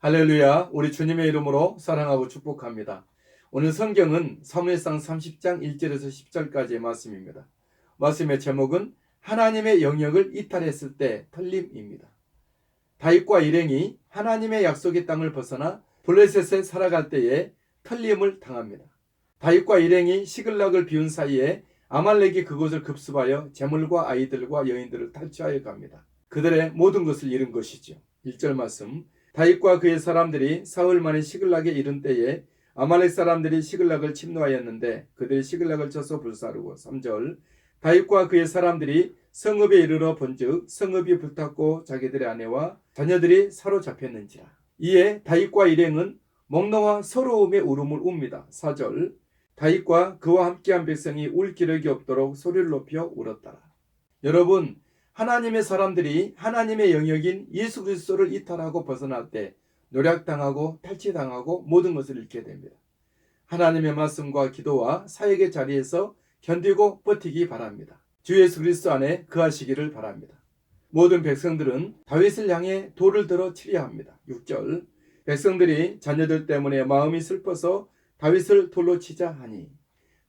할렐루야, 우리 주님의 이름으로 사랑하고 축복합니다. 오늘 성경은 사무엘상 30장 1절에서 10절까지의 말씀입니다. 말씀의 제목은 하나님의 영역을 이탈했을 때 털림입니다. 다윗과 일행이 하나님의 약속의 땅을 벗어나 블레셋에 살아갈 때에 털림을 당합니다. 다윗과 일행이 시글락을 비운 사이에 아말렉이 그곳을 급습하여 재물과 아이들과 여인들을 탈취하여 갑니다. 그들의 모든 것을 잃은 것이죠. 1절 말씀 다윗과 그의 사람들이 사흘 만에 시글락에 이른 때에 아말렉 사람들이 시글락을 침노하였는데 그들이 시글락을 쳐서 불사르고 3절 다윗과 그의 사람들이 성읍에 이르러 본즉 성읍이 불탔고 자기들의 아내와 자녀들이 사로잡혔는지라. 이에 다윗과 일행은 목노와 서러움의 울음을 웁니다. 4절 다윗과 그와 함께한 백성이 울 기력이 없도록 소리를 높여 울었더라. 여러분 하나님의 사람들이 하나님의 영역인 예수 그리스도를 이탈하고 벗어날 때 노략당하고 탈취당하고 모든 것을 잃게 됩니다. 하나님의 말씀과 기도와 사역의 자리에서 견디고 버티기 바랍니다. 주 예수 그리스도 안에 거하시기를 바랍니다. 모든 백성들은 다윗을 향해 돌을 들어 치려 합니다. 6절 백성들이 자녀들 때문에 마음이 슬퍼서 다윗을 돌로 치자 하니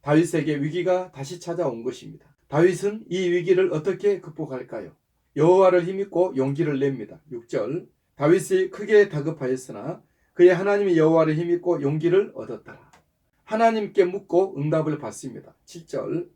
다윗에게 위기가 다시 찾아온 것입니다. 다윗은 이 위기를 어떻게 극복할까요? 여호와를 힘입고 용기를 냅니다. 6절 다윗이 크게 다급하였으나 그의 하나님의 여호와를 힘입고 용기를 얻었더라. 하나님께 묻고 응답을 받습니다. 7절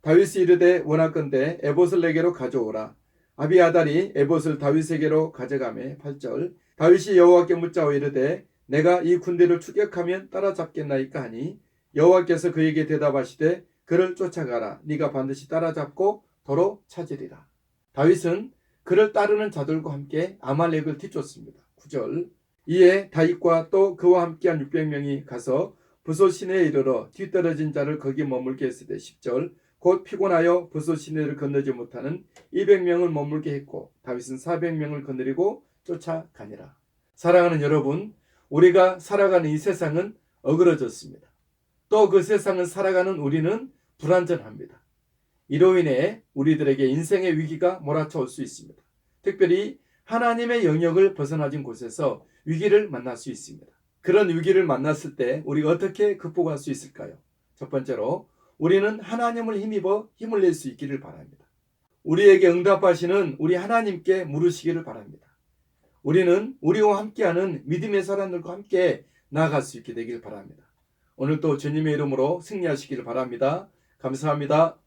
다윗이 이르되 원하건대 에봇을 내게로 가져오라. 아비아달이 에봇을 다윗에게로 가져가매 8절 다윗이 여호와께 묻자오 이르되 내가 이 군대를 추격하면 따라잡겠나이까 하니 여호와께서 그에게 대답하시되 그를 쫓아가라. 네가 반드시 따라잡고 도로 찾으리라. 다윗은 그를 따르는 자들과 함께 아말렉을 뒤쫓습니다. 9절 이에 다윗과 또 그와 함께한 600명이 가서 부소 시내에 이르러 뒤떨어진 자를 거기 머물게 했으되 10절 곧 피곤하여 부소 시내를 건너지 못하는 200명을 머물게 했고 다윗은 400명을 거느리고 쫓아가니라. 사랑하는 여러분, 우리가 살아가는 이 세상은 어그러졌습니다. 또 그 세상을 살아가는 우리는 불안전합니다. 이로 인해 우리들에게 인생의 위기가 몰아쳐올 수 있습니다. 특별히 하나님의 영역을 벗어나진 곳에서 위기를 만날 수 있습니다. 그런 위기를 만났을 때 우리가 어떻게 극복할 수 있을까요? 첫 번째로 우리는 하나님을 힘입어 힘을 낼 수 있기를 바랍니다. 우리에게 응답하시는 우리 하나님께 물으시기를 바랍니다. 우리는 우리와 함께하는 믿음의 사람들과 함께 나아갈 수 있게 되길 바랍니다. 오늘도 주님의 이름으로 승리하시기를 바랍니다. 감사합니다.